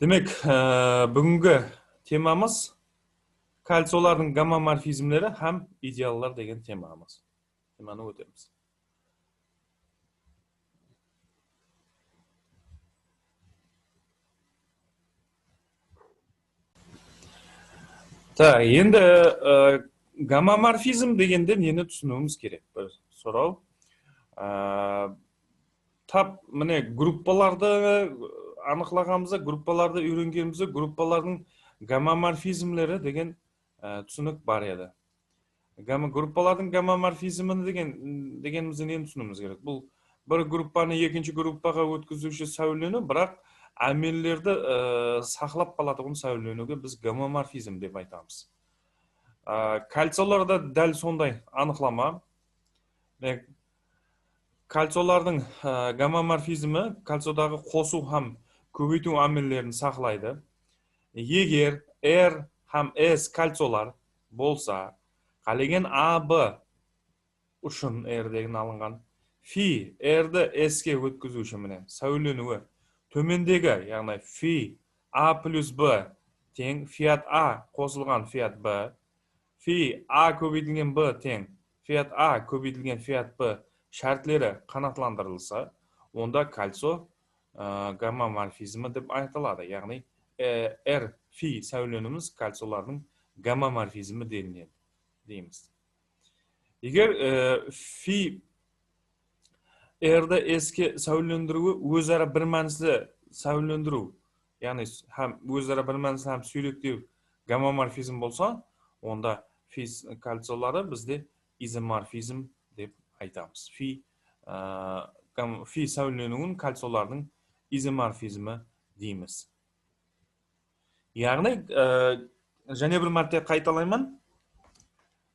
демек бүгінгі темамыз кальциолардың гомоморфизмдері һәм идеаллар деген темамыз теманы өтеміз так енді гомоморфизм дегенде нені түсінуіміз керек бір сұрау ә, тап міне группаларды анықлағанымызда группаларды үйренгенімізде группалардың гомоморфизмлері деген ә, түсінік бар еді Гамма, группалардың гомоморфизмі деген дегенімізді нені түсінуіміз керек бұл бір группаны екінші группаға өткізуші сәулені бірақ әмеллерді ә, сақлап қалатұғын сәуленуге біз гомоморфизм деп айтамыз ә, кальциоларда дәл сондай анықлама кальциолардың ә, гомоморфизмі кальциядағы қосу һәм көбейту амеллерін сақлайды. Егер r һәм s кальциолар болса қалеген а б үшін r деген алынған. Фи r-ді s-ке өткізуші міне сәуленуі төмендегі яғни фи а плюс б тең фиат а қосылған фиат б. Фи а көбейтілген б тең фиат а көбейтілген фиат б шартлері қанаттандырылса онда кальцо ә, гомоморфизмі деп айтылады. Яғни ә, р фи сәуленіміз кальциолардың гомоморфизмі делінеді дейміз. Егер ә, фи эрді еске сәулелендіруі өзара бір мәнісі сәулелендіру яғни һәм өзара бір мәнісі һәм сүйректеу гомоморфизм болса онда физ кальциолары бізде изоморфизм деп айтамыз. Фи ә, фи сәулеленуін кальциолардың изоморфизмі дейміз яғни ә, және бір мәрте қайталаймын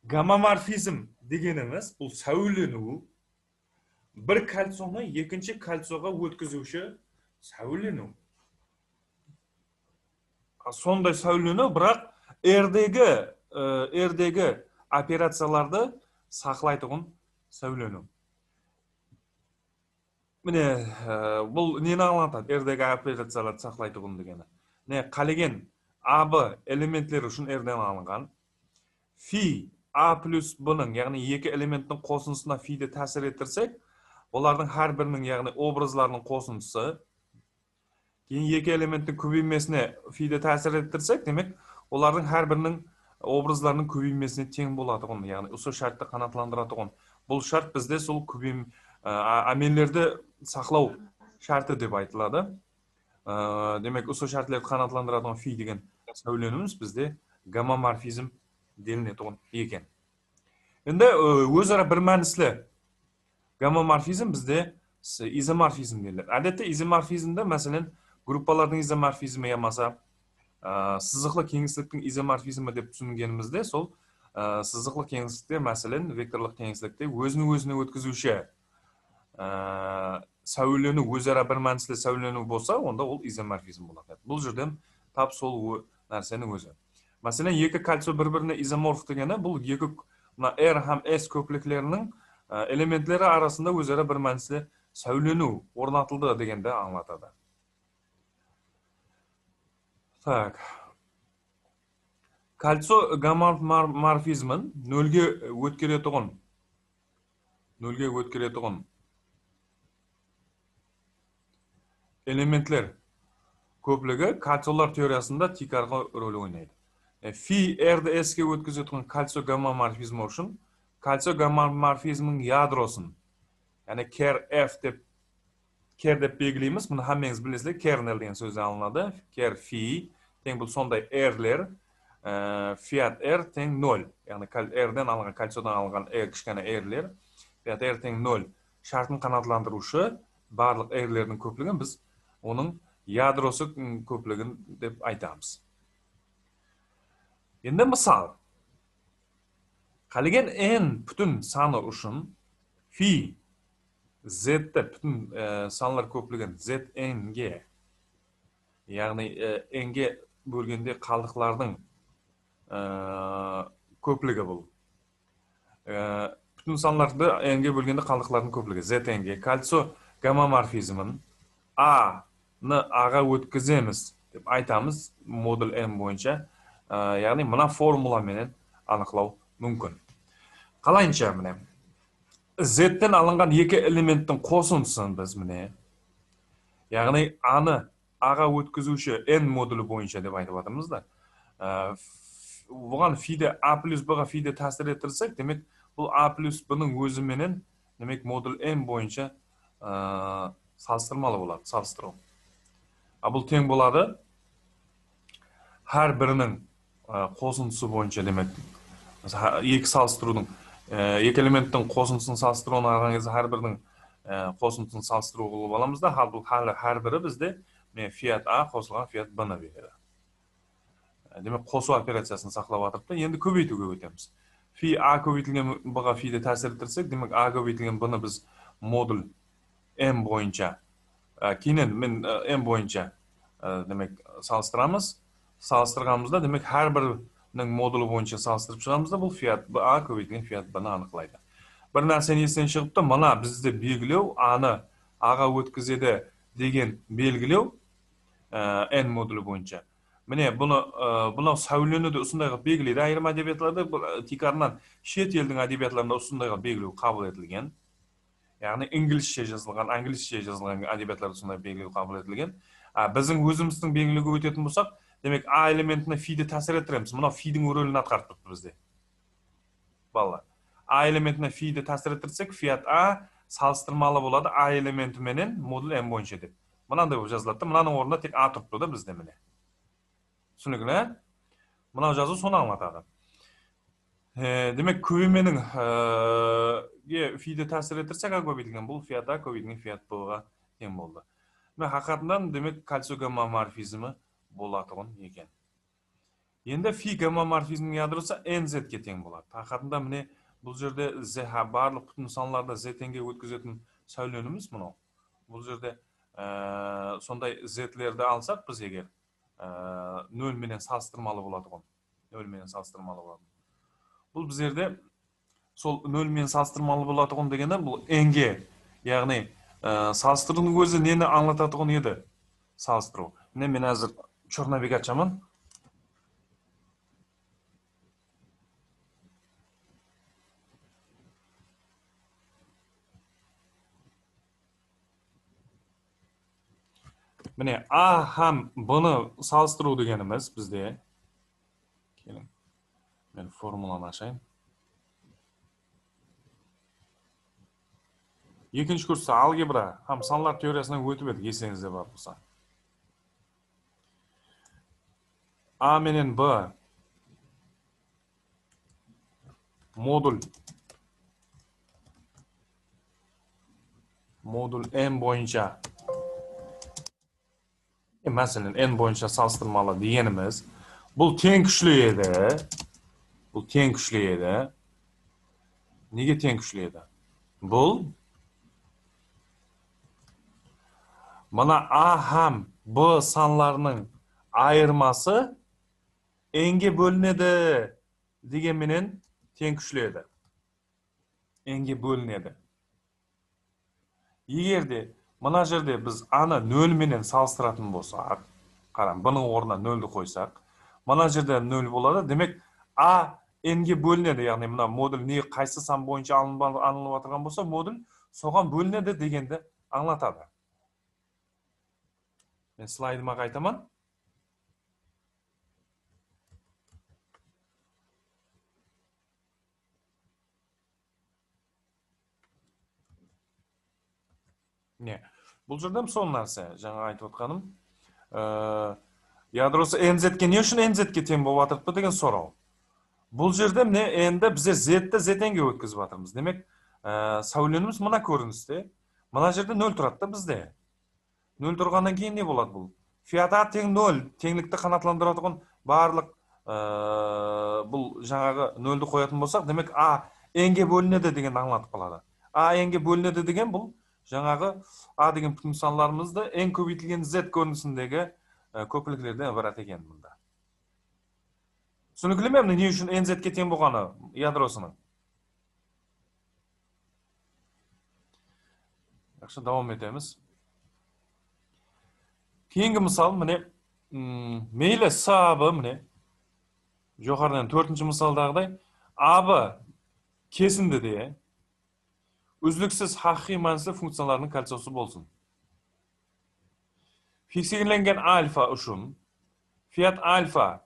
гомоморфизм дегеніміз бұл сәулелену бір кальцоны екінші кальцоға өткізуші сәулену сондай сәулену бірақ рдегі рдегі операцияларды сақлайтұғын сәулену міне бұл нені аңлатады? Рдегі операцияларды сақлайтұғын дегені. Міне қалеген аб элементтері үшін рден алынған. Фи а плюс бның яғни екі элементтің қосындысына фиді тәсір еттірсек олардың бірінің яғни образларының қосындысы кейін екі элементтің көбеймесіне фиді тәсір еттірсек демек олардың бірінің образларының көбеймесіне тең болатұғын яғни осы шартты қанаттыландыратұғын бұл шарт бізде сол көбейм амеллерді сақлау шарты деп айтылады ә, демек осы шартлерді қанаттыландыратұғын фи деген сөйленіміз бізде гомоморфизм делінетұғын екен енді өзара бір мәнісілі гомоморфизм бізде изоморфизм деледі әдетте изоморфизмді мәселен группалардың изоморфизмі болмаса ә, сызықлы кеңістіктің изоморфизмі деп түсінгенімізде сол ә, сызықлы кеңістікте мәселен векторлық кеңістікте өзін өзіне өткізуші ә, сәулену өзара бір мәнісілі сәулену болса онда ол изоморфизм болады бұл жерден тап сол нәрсенің өзі. Мәселен екі кальций бір біріне изоморф дегені бұл екі мына r һәм s көплеклерінің элементлері арасында өзара бір мәнісі сәулену орнатылды дегенді аңлатады. Так. Кальцо гомоморфизмін нөлге өткеретұғын нөлге өткеретұғын элементлер көплігі кальциолар теориясында тикарға рөл ойнайды фи рді ске өткізетін кальцо гомоморфизмі үшін кальций гомоморфизмнің ядросын яғни кер f деп кер деп белгілейміз мұны hammangiz білесіздер кернел деген сөзден алынады кер фи тең бұл сондай рлер фиат r тең нөл яғни рден алынған кальцийдан алынған r кішкене рлер фиат r тең нөл шартын қанаттыландырушы барлық рлердің көптігін біз оның ядросы көптігін деп айтамыз енді мысал қалеген n бүтін саны үшін фи z бүтін ә, санлар көптігін zn ге яғни ә, n ге бөлгенде қалдықлардың ә, көптігі бұл ә, бүтін санларды n ге бөлгенде қалдықлардың көптігі zn ге кальцо гомоморфизмін а ны аға өткіземіз деп айтамыз модуль n бойынша. Ә, яғни мына формуламенен анықтау мүмкін. Қалайынша міне? Z-тен алынған екі элементтің қосындысын біз міне яғни аны аға өткізуші n модулі бойынша деп айтып жатырмыз да. Ә, бұған фиде а плюс б-ға фиде тәсір еттірсек демек бұл а плюс б-ның өзіменен демек модуль n бойынша ә, салыстырмалы болады салыстыру. А бұл тең болады. Әр бірінің қосындысы бойынша демек екі салыстырудың екі элементтің қосындысын салыстыруын алған кезде әр бірінің ә, қосындысын салыстыру қылып аламыз да. Ал бұл әр бірі бізде міне фиат а қосылған фиат б ны береді. Демек қосу операциясын сақтап жатырық та енді көбейтуге өтеміз. Фи а көбейтілген б фиді тәсір еттірсек демек а көбейтілген б ны біз модуль м бойынша кейіннен мен м бойынша демек салыстырамыз салыстырғанымызда демек әр бірінің модулі бойынша салыстырып шығамыз да бұл фиат а көбейтілген фиат б ны анықтайды бір нәрсені естен шығыпты мына бізді белгілеу аны аға өткізеді деген белгілеу ә, n модулі бойынша міне бұны ә, мынау сәулені де осындай қылып белгілейді айырма әдебиетлерде тикарынан шет елдің әдебиетлерінде осындай қылып белгілеу қабыл етілген яғни инглисше жазылған англисше жазылған әдебиеттарда сондай белгілеу қабыл етілген. А біздің өзіміздің белгілеуге өтетін болсақ демек а элементіне фиді тәсір еттіреміз мынау фидің рөлін атқарып тұрды бізде. Балалар. А элементіне фиді тәсір еттірсек фиат а салыстырмалы болады. А элементіменен модуль м бойынша деп. Мынандай болып жазылады да мынаның орнында тек а тұрып тұр да бізде міне. Түсінікті мынау жазу соны аңлатады. ә, демек көбейменің ә, фиді еттірсек а көбейтілген бұл фиат а көбейтілген фиат б ға тең болды. Демек хақиқатында демек кальций гомоморфизмі болатұғын екен. Енді фи гомоморфизмнің ядросы nz-ге тең болады. Хақиқатында міне бұл жерде з барлық бүтін санларды z теңге өткізетін сәуленіміз мынау. Бұл жерде ә, сондай z-лерді алсақ біз егер ә, нөл менен салыстырмалы болады ғой нөл менен салыстырмалы болады бұл біздерде сол нөл менен салыстырмалы болатұғын дегені бұл n-ге яғни ә, салыстырудың өзі нені аңлататұғын еді? Салыстыру. Міне мен әзір черновик ашамын міне а һәм б-ны салыстыру дегеніміз бізде мен формуланы ашайын екінші курста алгебра һәм санлар теориясынан өтіп едік есіңізде бар болса а менен б модуль модуль м бойынша мәселен n бойынша салыстырмалы дегеніміз бұл тең күшлі еді бұл тең күшлі еді неге тең күшлі еді бұл мына а һәм б санларының айырмасы n-ге бөлінеді дегенменен тең күшлі еді n-ге бөлінеді егер де мына жерде біз аны нөлменен салыстыратын болсақ қараң бұның орнына нөлді қойсақ мына жерде нөл болады демек а n-ге бөлінеді яғни мына модуль не қайсы сан бойынша алынып жатырған болса модуль соған бөлінеді дегенді аңлатады. Мен слайдыма қайтамын. Не бұл жерде сол нәрсе жаңа айтып отқаным ә, ядросы nz-ге не үшін nz-ге тең болып жатырды деген сұрау бұл жерде міне енді бізде z-ті z-ге өткізіп жатырмыз. Демек ә, мына көріністе. Мына жерде нөл тұрады да бізде. Нөл тұрғаннан кейін не болады бұл? Фиат а тең нөл. Теңлікті қанаттандыратын барлық ә, бұл жаңағы нөлді қоятын болсақ демек а n-ге бөлінеді деген аңлатып қалады. А n-ге бөлінеді деген бұл жаңағы а деген бүтін санларымызды n көбейтілген z көрінісіндегі көпірліктерден ібарат екен мұнда. Түсінікті ме не үшін nz-ге тең болғаны ядросының. Жақсы давам етеміз. Кейінгі мысал міне мейлі с аб міне жоғарыдан төртінші мысалдағыдай аб кесіндіде үздіксіз хақи мәнісі функцияларының кольцосы болсын. Фиксирленген альфа үшін фиат альфа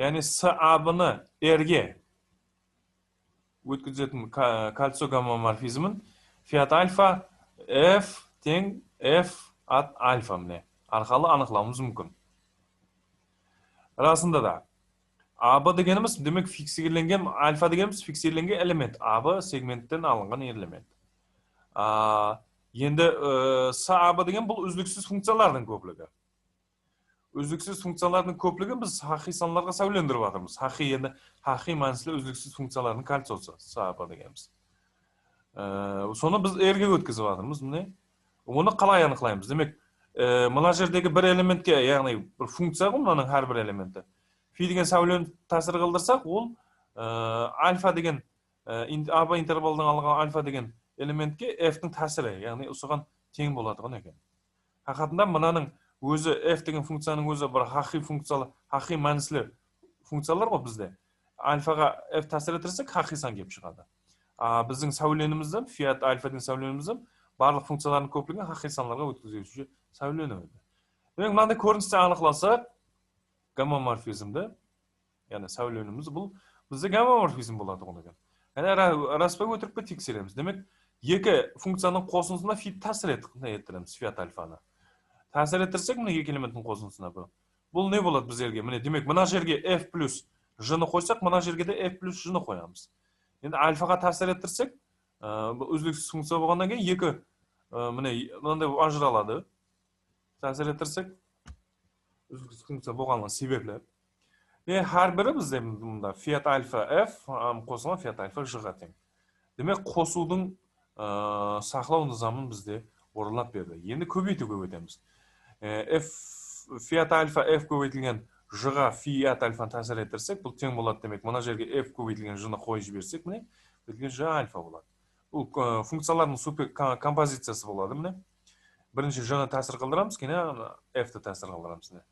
яғни с абны рге өткізетін ка- кольцо гомоморфизмін фиат альфа f тең f от альфа міне арқылы анықтауымыз мүмкін расында да аб дегеніміз демек фиксирленген альфа дегеніміз фиксирленген элемент аб сегменттен алынған элемент а, енді ә, с аб деген бұл үздіксіз функциялардың көплігі үздіксіз функциялардың көплігін біз хақи саналарға сәулелендіріп жатырмыз хақи енді хақи мәнісілі үздіксіз функциялардың кольцосы с аб дегеніміз Ә, соны біз рге өткізіп жатырмыз міне оны қалай анықтаймыз демек ә, мына жердегі бір элементке яғни бір функция ғой мынаның әрбір элементі фи деген сәулені тәсір қылдырсақ ол ә, альфа деген ә, ин- аб интервалдан алынған альфа деген элементке f-тің тәсірі яғни осыған тең болатұғын екен хақиқатында мынаның өзі f деген функцияның өзі бір хақи функциялы хақи мәнісілі функциялар ғой бізде. Альфаға f тәсір етірсек хақи сан келіп шығады. А біздің сәуленімізді фиат альфа деген сәуленімізді барлық функциялардың көптігін хақи саналарға өткізуші сәуленімі демек мынандай көріністе анықласақ гомоморфизмді яғни сәуленіміз бұл бізде гомоморфизм болады ғой екен яғни өтірік пе тексереміз. Демек екі функцияның қосындысына фи тәсір ет- еттіреміз фиат альфаны тәсір еттірсек міне екі элементтің қосындысына бұл бұл не болады біздерге міне демек мына жерге f плюс ж ны қойсақ мына жерге де f плюс ж ны қоямыз енді альфаға тәсір еттірсек бұл үздіксіз функция болғаннан кейін екі міне мынандай ажыралады тәсір еттірсек үздіксіз функция болғанның себеплі е әрбірі бізде мында фиат альфа f қосылған фиат альфа ж ға тең демек қосудың ә, сақлау нызамын бізде орындап берді енді көбейтуге өтеміз f фиат альфа f көбейтілген ж ға фиат альфаны тәсір еттірсек бұл тең болады демек мына жерге f көбейтілген ж ны қойып жіберсек міне көбейтілген ж альфа болады. Бұл ә, функциялардың супер ко- композициясы болады міне. Бірінші ж ны тәсір қылдырамыз кейін f ті тәсір қылдырамыз міне.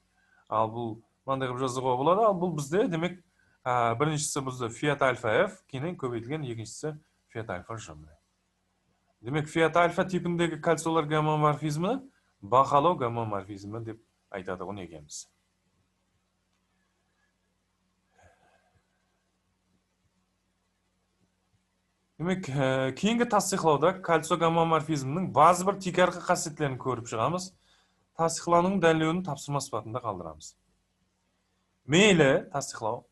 Ал бұл мынандай қылып жазуға болады ал бұл бізде демек ә, біріншісі бізде фиат альфа f кейін көбейтілген екіншісі фиат альфа ж демек фиат альфа типіндегі кольцолар гомоморфизмі бақалау гомоморфизмі деп айтады ғой екенбіз демек кейінгі тасдиқлауда кальцо гомоморфизмнің базы бір текарқы қасиеттерін көріп шығамыз тасдиқлаудың дәлелеуін тапсырма сипатында қалдырамыз мейлі тасдиқлау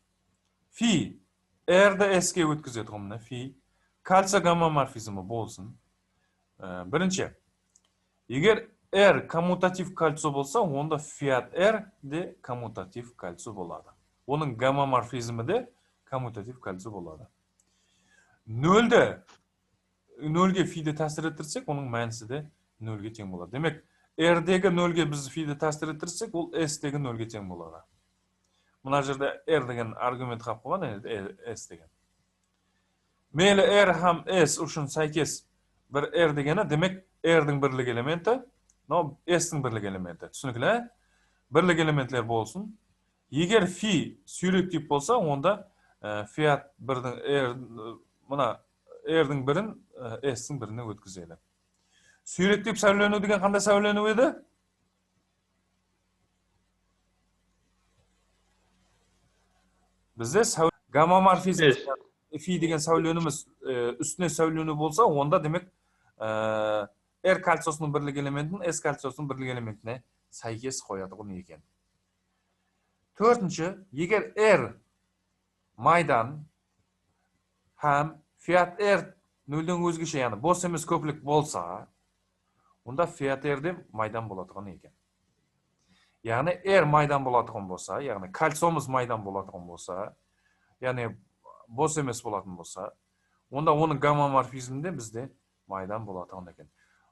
фи рді с-ке өткізеді ғой міне фи кальцо гомоморфизмі болсын бірінші егер r коммутатив кольцо болса онда фиат r де коммутатив кольцо болады. Оның гомоморфизмі де коммутатив кольцо болады. Нөлді нөлге фиді тәсір еттірсек оның мәнісі де нөлге тең болады. Демек r дегі нөлге біз фиді тәсір еттірсек ол s дегі нөлге тең болады. Мына жерде r деген аргумент қалып қойған s деген. Мейлі r һәм s үшін сәйкес бір r дегені демек r-дің бірлік элементі мынау s-тің бірлік элементі түсінікті ә? бірлік элементлер болсын егер фи сүйрек тип болса онда ә, фиат бірдің r мына r-дің бірін s-тің біріне өткізеді сүйрек тип сәулелену деген қандай сәулелену еді бізде сәу- гомоморфизм фи деген сәуленіміз үстіне сәулену болса онда демек ә, r кальциясының бірлік элементін s кальциясының бірлік элементіне сәйкес қояды ғой екен төртінші егер r майдан һәм фиат r нөлден өзгеше яғни бос емес көпілік болса онда фиат r де майдан болатұғын екен яғни r майдан болатұғын болса яғни кальцомыз майдан болатұғын болса яғни бос емес болатын болса онда оның гомоморфизмінде бізде майдан болатұғын екен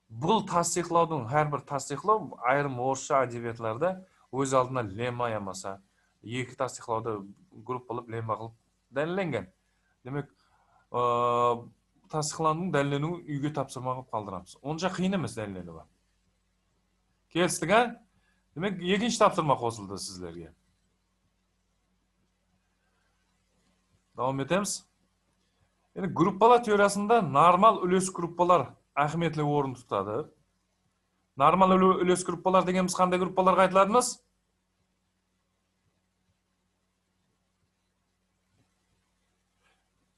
бұл тасдиқлаудың әрбір тасдиқлау айрым орысша әдебиетлерде өз алдына лемма ямаса екі тасдиқлауды группалап лемма қылып дәлелленген демек ыыы тасдиқлаудың дәлелленуі үйге тапсырма қылып қалдырамыз. Онша қиын емес дәлелленуі келістік ә demak ekинчи тапсырма косулду сиздерге давам этебиз эми группалар теориясында нормал үлес группалар ахметли орун тутады нормал үлес группалар дегенimiz кандай группаларга айтылабыз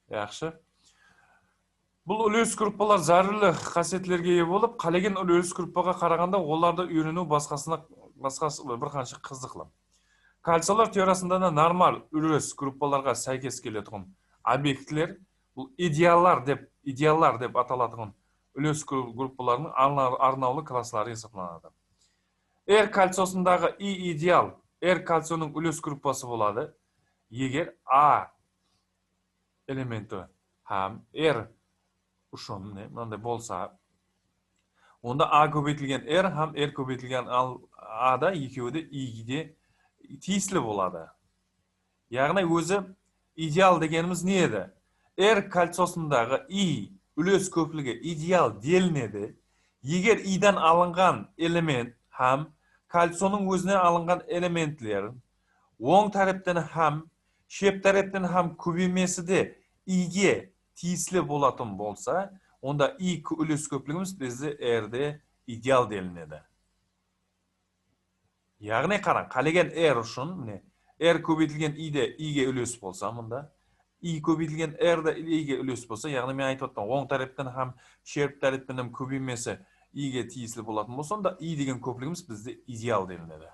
жакшы бул үлес группалар зарылы касиеттерге ээ болуп каалаген үлес группага караганда оларды үйрөнүү башкасына башкасы бир канча кызыклы кальцийлар теориясында да нормаль үлес группаларга сайкес келе турган объектилер бул идеаллар деп идеаллар деп аталатыган үлес группаларынын арнаулуу класслары эсептелинет р кальциосундагы и идеал р кальционун үлес группасы болот эгер а элементи һәм р ушун мындай болса онда а көбөйтүлгөн р һәм р көбөйтүлгөн ада экөөү да иге тийиштүү болот яғни өзі идеал дегенimiz не еді р кальциосундагы и үлес көплүгү идеал делинеди егер идан алынган элемент һәм кальционун өзүнө алынган элементлер оң тараптан һәм шеп тараптан һәм көбөймеси де иге тийишлүү болатын болса онда и үлес көплүгүбүз бизде рде идеал делинеди яғни қараң каалеген r ушун міне r көбейтілген иде иге үлес болса мында и көбейтілген r да иге үлес болса яғни мен айтып отырмын оң тараптан һәм шерп тараптан һәм көбеймесі иге тиесілі болатын болса онда и деген көплігіміз бізде идеал делінеді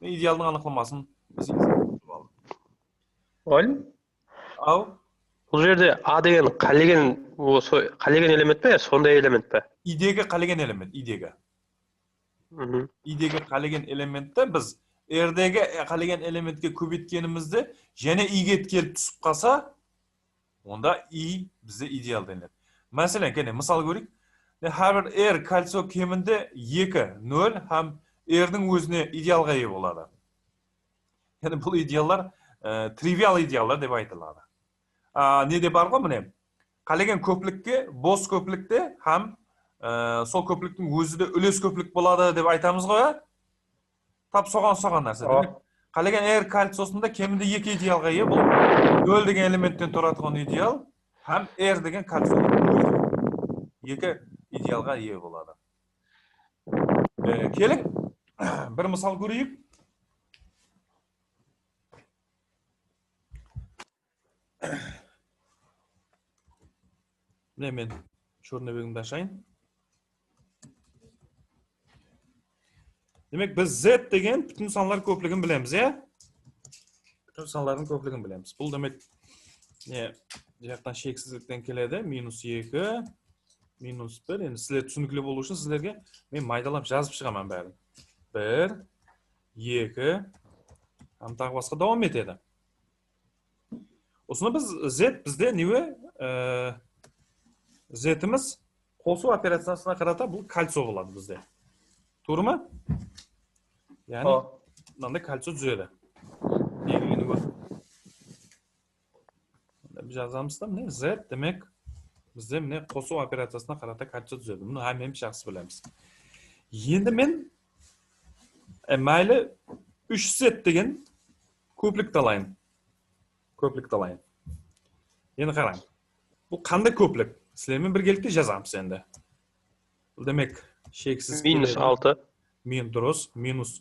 идеалдың анықтамасын біз мұғалім ау бұл жерде а деген қалеген қалеген элемент пе сондай элемент пе идегі қалеген элемент идегі мхм. Идегі қалеген элементті біз рдегі қалеген элементке көбейткенімізді және иге келіп түсіп қалса онда и бізде идеал денеді мәселен кәне мысал көрейік әрбір r кальцио кемінде екі нөл һәм рдің өзіне идеалға ие болады яғни бұл идеалдар ә, тривиал идеалдар деп айтылады неде бар ғой міне қалеген көплікке бос көплікте һәм ә, сол көпліктің өзі де үлес көплік болады деп айтамыз ғой ә? тап соған ұқсаған нәрсе демек қалеген р кальциосында кемінде екі идеалға ие бұл нөл деген элементтен тұратын идеал һәм р деген кальций екі идеалға ие болады келің бір мысал көрейік міне мен черный ашайын демек біз z деген бүтін санлар көплігін білеміз иә бүтін санлардың көплігін білеміз бұл демек не жақтан шексіздіктен келеді минус екі минус бір енді сіздер түсінікті болу үшін сіздерге мен майдалап жазып шығамын бәрін бір екі тағы басқа давам етеді осыны біз z бізде неге ә, зетіміз қосу операциясына қарата бұл кальцо болады бізде тура ма яғни мынандай кальцо түзеді белгіні көр жазамыз да міне z демек бізде міне қосу операциясына қарата кальцо түзеді мұны әмеміз жақсы білеміз енді мен ә, мәйлі үш z деген көплікті алайын көплікті алайын енді қараң бұл қандай көплік сіздермен біргелікте жазамыз енді бұл демек шексіз минус алты мен дұрыс минус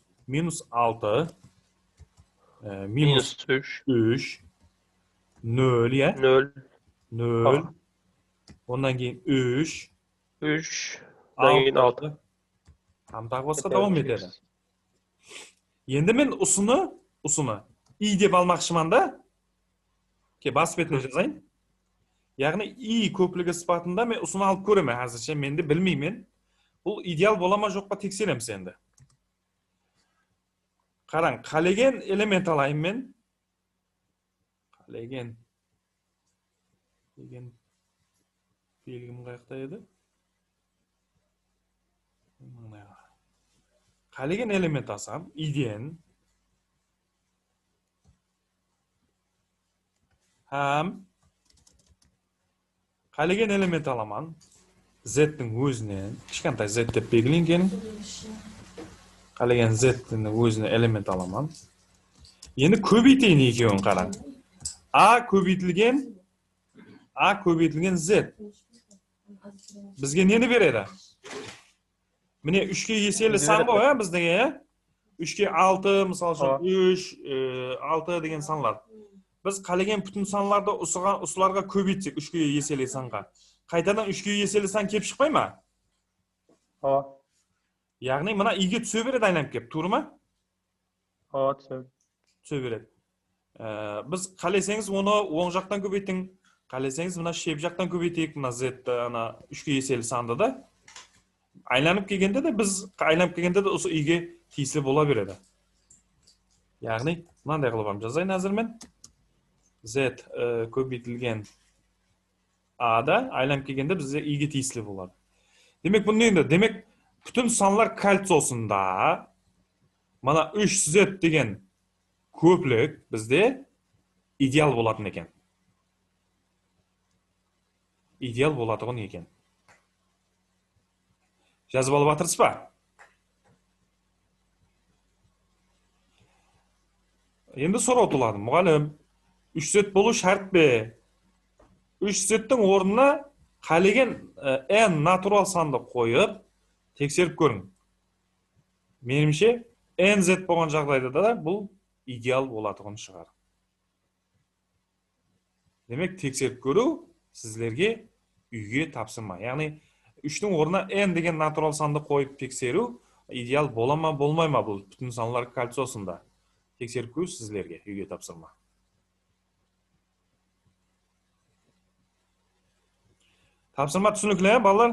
ә, минус минус үш үш нөл иә нөл нөл онан кейін үш үш одан кейін алты там тағы басқа давам етеді енді мен ұсыны ұсыны и деп алмақшымын да ке бас бетіне жазайын яғни и көплігі сыпатында мен ұсына алып көремін әзірше мен де білмеймін бұл идеал бола ма жоқ па тексереміз енді қараң қалеген элемент алайын мен қалеген деген белгім қаяқта еді қалеген элемент алсам иден һәм қалеген элемент аламан z-тің өзінен кішкентай z деп белгіленген qalagan z o'zini element olaman. Endi ko'paytaylik ikkovini qarang. A ko'paytirilgan a ko'paytirilgan z. Bizga neni beradi? Mine uchga yeseli san bor a bizdaga uchga olti misol uchun Ha. uch e, olti degan sonlar biz qalagan butun sonlarda usiga- usularga ko'paytsak uchga yeseli songa qaytadan uchga yeseli son kelib chiqmaymi ha ya'ni mana iga tusaveradi aylanib kelib to'g'rimi ha tushundim tusaveradi Ee, biz qalasangiz uni o'ng yoqdan ko'payting qalasangiz mana chep yoqdan ko'paytaylik mana z ana uchga yeseli sondada aylanib kelganda biz aylanib kelganda o'sha iga tegishli bo'laveradi ya'ni bunday qilib ham yozay hozir men z e, ko'paytirilgan a da aylanib kelganda bizga iga tegishli bo'ladi demak bunday endi demak butun sonlar kaltsosida mana 3 z degan ko'plik bizda ideal bo'lатын ekan? Ideal bo'ladigan ekan. Yozib olib o'tiribsizmi endi so'rov tug'iladi muallim uch z bo'lishi shartmi uch zning o'rnina qalagan e, n natural sonda qo'yib tekshirib ko'ring menimcha n z bo'lgan жағдайда bu ideal bo'ladigan шығар. Demak tekshirib ko'ruv sizlarga uyga topshirma ya'ni uchning o'rnina n degan natural sonda qo'yib tekshiruv ideal bo'ladimi bo'lmaydimi bu butun sonlar kaltsosida tekshirib ko'rish sizlarga uyga topshirma topshirma tushunarli bolalar